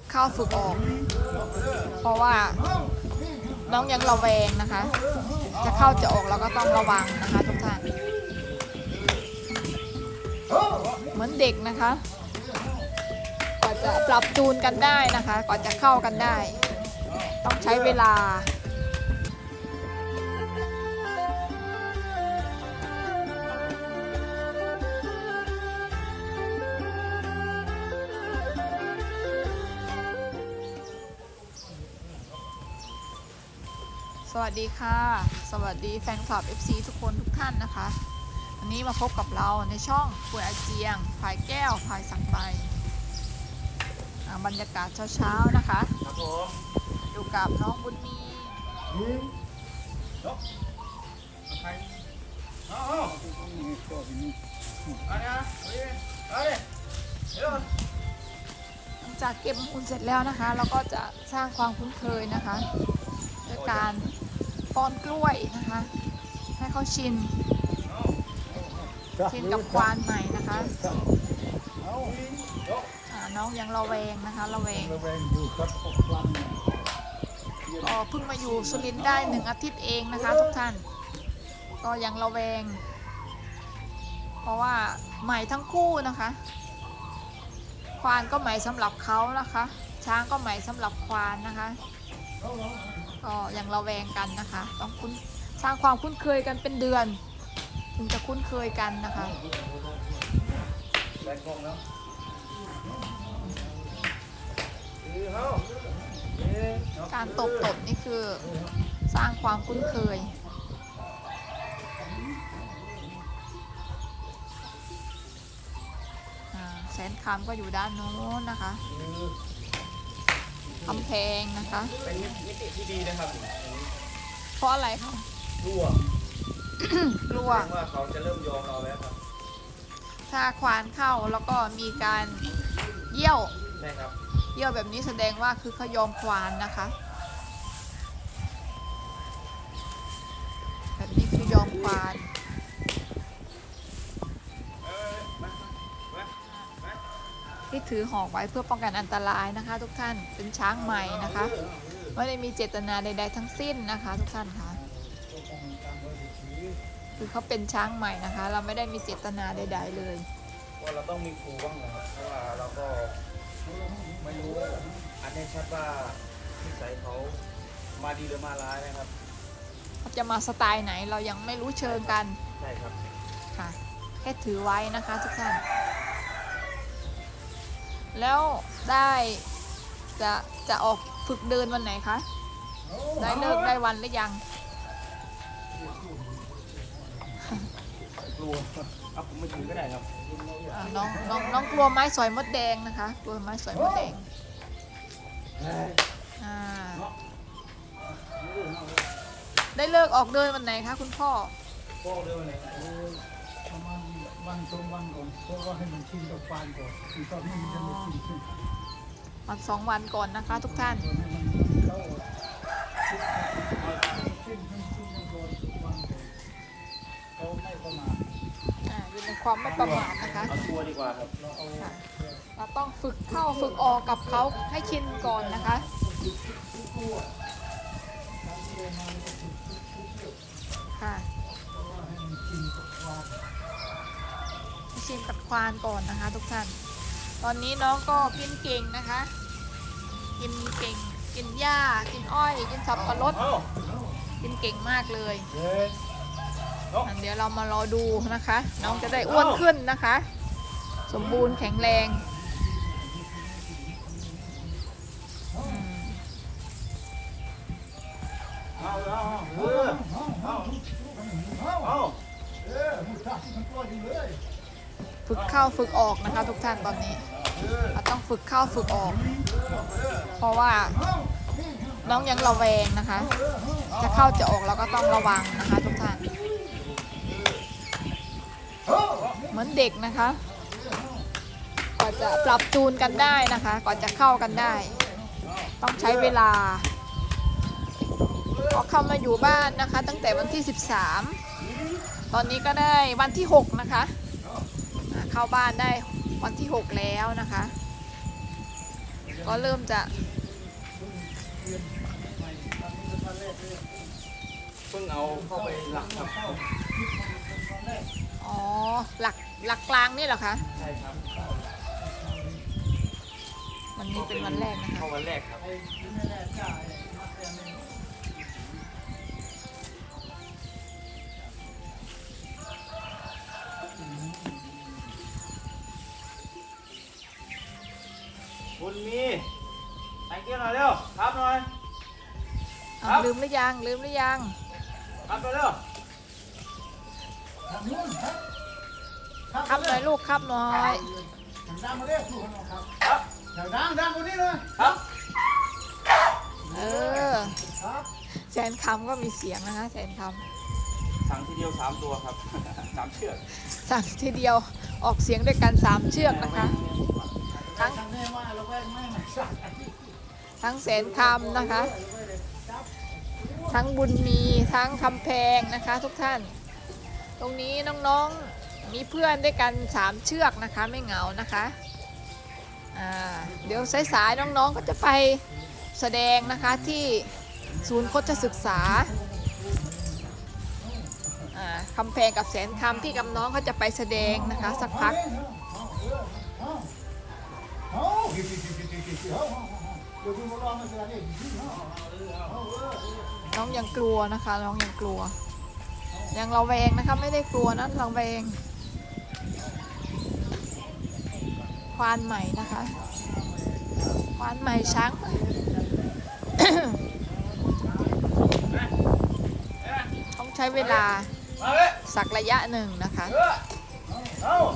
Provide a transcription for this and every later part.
กเข้าฝึกออก เพราะว่าน้องยังระแวงนะคะ จะเข้าจะออกเราก็ต้องระวังนะคะทุกท่าน เหมือนเด็กนะคะกว่าจะปรับจูนกันได้นะคะกว่าจะเข้ากันได้ ต้องใช้เวลา สวัสดีค่ะ สวัสดีแฟนคลับ FC ทุกคนทุกท่านนะคะ วันนี้มาพบกับเราในช่องป่วยอาเจียงพายแก้วพายสังใบอ่าบรรยากาศเช้าๆนะคะ ครับผมอยู่กับน้องบุญมียกใครเอาเอาเอาเนี่ยเอาดิเอาดิเดี๋ยวหลังจากเก็บมูลเสร็จแล้วนะคะ เราก็จะสร้างความคุ้นเคยนะคะด้วยการ ป้อนกล้วยนะคะ ให้เขาชิน ชินกับควานใหม่นะคะอ่าน้องยังระแวงนะคะระแวงระแวงอยู่ครับหกวันเนี่ยก็เพิ่งมาอยู่สุรินทร์ได้หนึ่งอาทิตย์เองนะคะ ทุกท่าน ก็ยังระแวง เพราะว่าใหม่ทั้งคู่นะคะ ควานก็ใหม่สำหรับเขานะคะ ช้างก็ใหม่สำหรับควานนะคะ ก็ยังระแวงกันนะคะ ต้องคุ้นสร้างความคุ้นเคยกันเป็นเดือน ถึงจะคุ้นเคยกันนะคะการตบตบนี่คือสร้างความคุ้นเคยแสนคำก็อยู่ด้านโน้นนะคะ กำแพงนะคะ เป็นมิติที่ดีนะครับเพราะอะไรคะรั่วกลัวแสดงว่าเขาจะเริ่มยอมเราแล้วครับถ้าควานเข้าแล้วก็มีการเยี่ยวใช่ครับเยี่ยวแบบนี้แสดงว่าคือเขายอมควานนะคะ ถือหอกไว้เพื่อป้องกันอันตรายนะคะ ทุกท่านเป็นช้างใหม่นะคะไม่ได้มีเจตนาใด ๆ ทั้งสิ้นนะคะ ทุกท่านคะคือเขาเป็นช้างใหม่นะคะ เราไม่ได้มีเจตนาใด ๆ เลยว่าเราต้องมีครูบ้างนะครับเพราะว่าเราก็ไม่รู้อันแน่ชัดว่านิสัยเขามาดีหรือมาร้ายนะครับเขาจะมาสไตล์ไหนเรายังไม่รู้เชิงกันใช่ครับค่ะแค่ถือไว้นะคะ ทุกท่าน แล้วได้จะจะออกฝึกเดินวันไหนคะ ได้เลิกได้วันหรือยังกลัวเอาผมไม่ถือก็ได้ครับอ่าน้องน้องน้องกลัวไม้สอยมดแดงนะคะ กลัวไม้สอยมดแดงอ่าได้เลิกออกเดินวันไหนคะคุณพ่อ พ่อเดินไหนประมาณ วันสองวันก่อนเพราะว่าให้มันชินกับฟานก่อนคือตอนนี้มันยังไม่ชินขึ้นวันสองวันก่อนนะคะ ทุกท่าน ตอนนี้มันเข้าชินให้ชินกันก่อนทุกวันก่อนเขาไม่ประมาทอ่าอยู่ในความไม่ประมาทนะคะ เอาตัวดีกว่าครับเราเอาค่ะเราต้องฝึกเข้าฝึกออกกับเขาให้ชินก่อนนะคะ ค่ะให้มันชินกับฟานให้ ชินกับควานก่อนนะคะ ทุกท่าน ตอนนี้น้องก็กินเก่งนะคะ กินเก่ง กินหญ้า กินอ้อย กินสับปะรดเอากินเก่งมากเลยเย้เอาอะเดี๋ยวเรามารอดูนะคะ น้องจะได้อ้วนขึ้นนะคะ สมบูรณ์แข็งแรงอืมเฝึกเข้าฝึกออกนะคะทุกท่านตอนนี้เราต้องฝึกเข้าฝึกออก เพราะว่าน้องยังระแวงนะคะ จะเข้าจะออกเราก็ต้องระวังนะคะทุกท่าน เหมือนเด็กนะคะกว่าจะปรับจูนกันได้นะคะกว่าจะเข้ากันได้ ต้องใช้เวลาพอเข้ามาอยู่บ้านนะคะ ตั้งแต่วันที่ 13 ตอนนี้ก็ได้วันที่ 6 นะคะ เข้าบ้านได้วันที่ 6 แล้วนะคะ ก็ก็เริ่มจะเรียนใหม่ตอนนี้เป็นวันแรกเลยเพิ่งเอาเข้าไปหลักครับเข้าคิดเป็นวันแรกอ๋อหลักหลักกลางนี่เหรอคะใช่ครับวันนี้เป็นวันแรกนะคะ เข้าวันแรกครับ ม่แรกจ้าไอ้มาแทนนี่คุณมีไอ้เกี้ยวหน่อยเร็วครับหน่อยเอาครับลืมหรือยัง ลืมหรือยัง ครับหน่อยเร็วทางนู้นครับครับหน่อยลูกครับหน่อย ทางดังมาเรียกลูกของเราครับครับทางดังดังกว่านี้เลยครับเออครับแสนคำก็มีเสียงนะคะแสนคสั่งทีเดียวสามตัวครับ สามเชือกำสั่งทีเดียวออกเสียงด้วยกันสามเชือกนะคะทั้ง ทางแม่ว่าเราแวงแม่ไม่ใช่ทั้งแสนคำนะคะ ทั้งบุญมีทั้งคำแพงนะคะทุกท่าน ตรงนี้น้องๆมีเพื่อนด้วยกันสามเชือกนะคะไม่เหงานะคะเดี๋ยวสายๆน้องๆก็จะไปแสดงนะคะที่ศูนย์โคชศึกษาอ่าคำแพงกับแสนคำพี่กับน้องเขาจะไปแสดงนะคะสักพัก เอากี่กี่กี่กี่กี่กี่เอาเดี๋ยวคุณมาลองมาเจอเนี่ยกี่กี่เอาเอาเออน้องยังกลัวนะคะ น้องยังกลัว ยังเระแวงนะคะ ไม่ได้กลัวนะเระแวงควานใหม่นะคะควานใหม่ช้างต้องใช้เวลาสักระยะหนึ่งนะคะเออ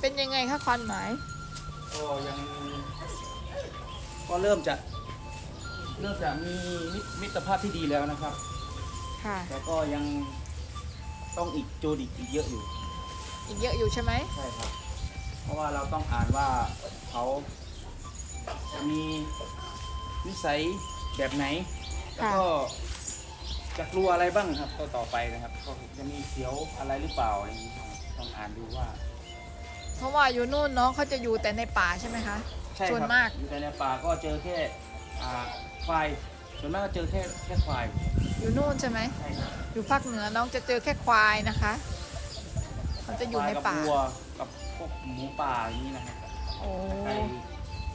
เป็นยังไงคะควานหมาย ก็ยังก็เริ่มจะ เริ่มจะมีมิตรมิตรภาพที่ดีแล้วนะครับ ค่ะ แต่ก็ยังต้องอีกโจทย์อีกอีกเยอะอยู่ อีกเยอะอยู่ใช่ไหม ใช่ครับ เพราะว่าเราต้องอ่านว่าเขาจะมีนิสัยแบบไหน แล้วก็จะกลัวอะไรบ้างครับก็ต่อไปนะครับก็จะมีเสียวอะไรหรือเปล่าอะไรอย่างนี้ครับต้องอ่านดูว่า เพราะว่าอยู่นู่นน้องเขาจะอยู่แต่ในป่าใช่ไหมคะ ใช่ครับส่วนมาก อยู่แต่ในป่าก็เจอแค่อ่า ควายส่วนมากก็เจอแค่แค่ควายอยู่นู่นใช่ไหมใช่ครับอยู่ภาคเหนือน้องจะเจอแค่ควายนะคะมันจะอยู่ในป่า ควกับวัวกับพวกหมูป่าอย่างนี้นะครับโอ้ไก่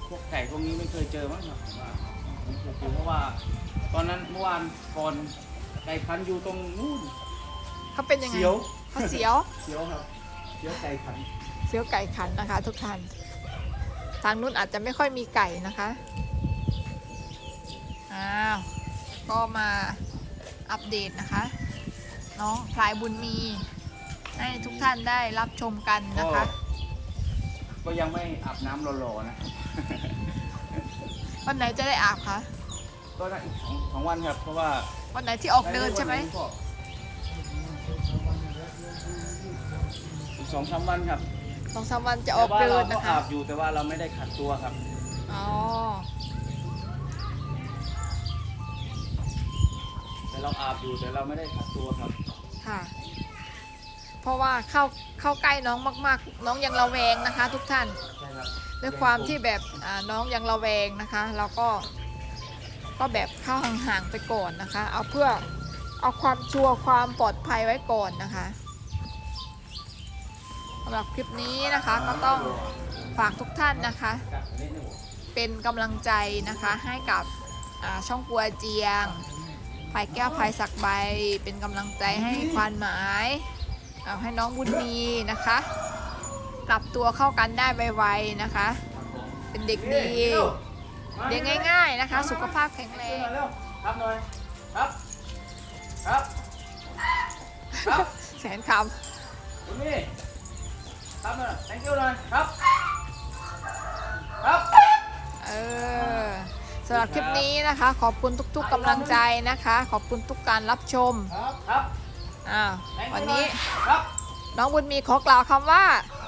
พวกไก่พวกนี้ไม่เคยเจอมั้งครับผมว่าไม่เคยเจอเพราะว่า ตอนนั้นเมื่อวานก่อนไก่พันธุ์อยู่ตรงนู้นเขาเป็นยังไงเสียวเขาเสียว เสียวครับเสียวไก่พันธุ์เสียวไก่ขันนะคะ ทุกท่าน ทางนู้นอาจจะไม่ค่อยมีไก่นะคะ อ้าว ก็มาอัปเดตนะคะ น้องพลายบุญมี ให้ทุกท่านได้รับชมกันนะคะ ก็ยังไม่อาบน้ำหล่อๆนะครับวันไหนจะได้อาบคะก็ได้อีกสองสองวันครับ เพราะว่าวันไหนที่ออกเดินใช่ไหมอีกสองสามวันครับสองสามวันจะออกเดินแต่นะว่าเราก็คะ อาบอยู่แต่ว่าเราไม่ได้ขัดตัวครับ อ๋อ แต่เราอาบอยู่แต่เราไม่ได้ขัดตัวครับ ค่ะ เพราะว่าเข้าเข้าใกล้น้องมากๆ น้องยังระแวงนะคะ ทุกท่าน ใช่ครับด้วยความที่แบบอ่าน้องยังระแวงนะคะ เราก็ ก็แบบเข้าห่างๆไปก่อนนะคะ เอาเพื่อเอาความชัวร์ความปลอดภัยไว้ก่อนนะคะสำหรับคลิปนี้นะคะก็ต้องฝากทุกท่านนะคะ เป็นกำลังใจนะคะให้กับอ่าช่องปัวเจียง ภายแก้วภายสักใบเป็นกำลังใจให้ควานหมายเอาให้น้องบุญมีนะคะ ปรับตัวเข้ากันได้ไวๆนะคะ เป็นเด็กดีเลี้ยงง่ายๆนะคะ สุขภาพแข็งแรงครับหน่อยครับครับครับแสนคคุณนี่ครับหน่อย thank you หน่อยครับครับำเออ สำหรับคลิปนี้นะคะ ขอบคุณทุกๆกำลังใจนะคะ ขอบคุณทุกการรับชมครับครับอ่าวันนี้ครับน้องบุญมีขอกล่าวคำว่า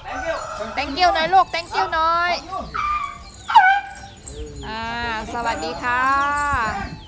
thank you thank you หน่อยลูก thank you หน่อยอ่าสวัสดีค่ะ